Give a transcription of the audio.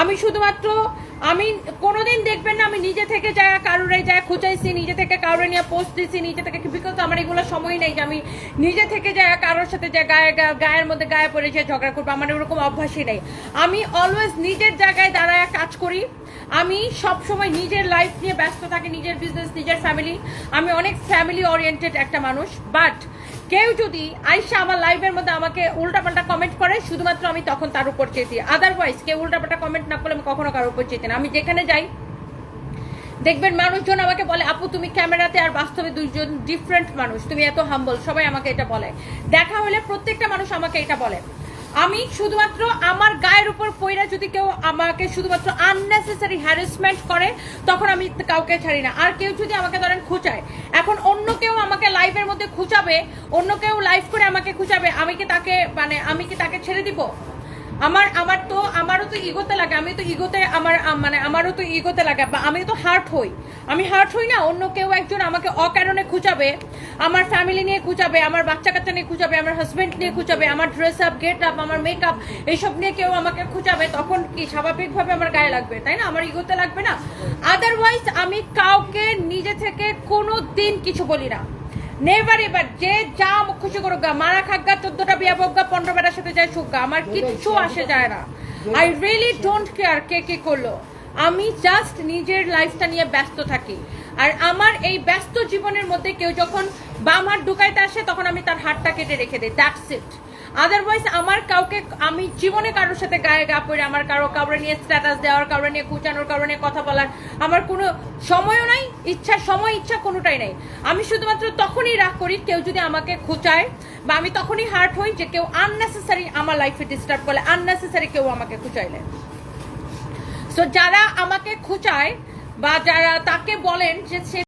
আমি শুধুমাত্র, আমি কোনোদিন দেখবেন না, আমি নিজে থেকে যা কারোরে যা খুঁচাইছি নিজে থেকে কারোরে নিয়ে পোস্ট দিছি, নিজে থেকে বিকজ আমার এগুলো সময় নেই যে আমি নিজে থেকে যা কারোর সাথে যা গায়ে গায়ের মধ্যে গায়ে পড়ে যে ঝগড়া করব, আমার ওরকম অভ্যাসই নেই। আমি অলওয়েজ নিজের জায়গায় দাঁড়ায় কাজ করি। আমি সব সময় নিজের লাইফ নিয়ে ব্যস্ত থাকি, নিজের বিজনেস নিজের ফ্যামিলি আমি অনেক ফ্যামিলি ওরিয়েন্টেড একটা মানুষ বাট কেউ যদি আইসা আমার লাইফের মধ্যে আমাকে উল্টাপাল্টা কমেন্ট করে, শুধুমাত্র আমি তখন তার উপর চেয়েছি। আদারওয়াইজ কেউ উল্টাপাল্টা কমেন্ট না করলে আমি কখনো কারোর উপর চেয়েছি না। আমি যেখানে যাই, দেখবেন মানুষজন আমাকে বলে, আপু, তুমি ক্যামেরাতে আর বাস্তবে দুইজন ডিফারেন্ট মানুষ। তুমি এত হাম্বল সবাই আমাকে এটা বলে। দেখা হলে প্রত্যেকটা মানুষ আমাকে এটা বলে। আমি শুধুমাত্র আমার গায়ের উপর পইরা যদি কেউ আমাকে শুধুমাত্র আননেসেসারি হ্যারাসমেন্ট করে, তখন আমি কাউকে ছাড়ি না। আর কেউ যদি আমাকে ধরেন খুঁচায় এখন অন্য কেউ আমাকে লাইভের মধ্যে খুঁচাবে, অন্য কেউ লাইভ করে আমাকে খুঁচাবে, আমি কি তাকে মানে আমি কি তাকে ছেড়ে দিব? আমার আমার তো, আমারও তো ইগোতে লাগে, আমি তো ইগোতে আমার মানে আমারও তো ইগোতে লাগে, বা আমি তো হার্ট হই। আমি হার্ট হই না, অন্য কেউ একজন আমাকে অকারণে খুঁচাবে আমার ফ্যামিলি নিয়ে খুঁচাবে আমার বাচ্চা কাচ্চা নিয়ে খুঁজাবে আমার হাজবেন্ড নিয়ে খুঁচাবে আমার ড্রেস আপ গেট আপ আমার মেকআপ এইসব নিয়ে কেউ আমাকে খুঁচাবে তখন কি স্বাভাবিকভাবে আমার গায়ে লাগবে তাই না? আমার ইগোতে লাগবে না। আদারওয়াইজ আমি কাউকে নিজে থেকে কোনো দিন কিছু বলি না। নেভার এবার যে যা খুশি করুক গা মারা খাক গা চোদ্দটা বিয়া হোক গা পনেরো বেটার সাথে যায় সুখ গা আমার কিচ্ছু আসে যায় না। আই রিয়েলি ডোন্ট কেয়ার কে কে করল। আমি জাস্ট নিজের লাইফটা নিয়ে ব্যস্ত থাকি। আর আমার এই ব্যস্ত জীবনের মধ্যে কেউ যখন বাম হাত ঢুকাইতে আসে, তখন আমি তার হাতটা কেটে রেখে দিই। দ্যাটস ইট আদারওয়াইজ আমার কাউকে, আমি জীবনে কারোর সাথে গায়ে গা পড়ে আমার কারও কাউরে নিয়ে স্ট্যাটাস দেওয়ার, কাউরে নিয়ে কুচানোর নিয়ে কথা বলার, আমার কোনো সময়ও নাই, ইচ্ছা, সময়, ইচ্ছা কোনোটাই নাই। আমি শুধুমাত্র তখনই রাগ করি, কেউ যদি আমাকে খুচায় বা আমি তখনই হার্ট হই যে কেউ আননেসেসারি আমার লাইফে ডিস্টার্ব করলে আননেসেসারি কেউ আমাকে খুচাইলে। সো যারা আমাকে খুঁচায় বা যারা তাকে বলেন যে সে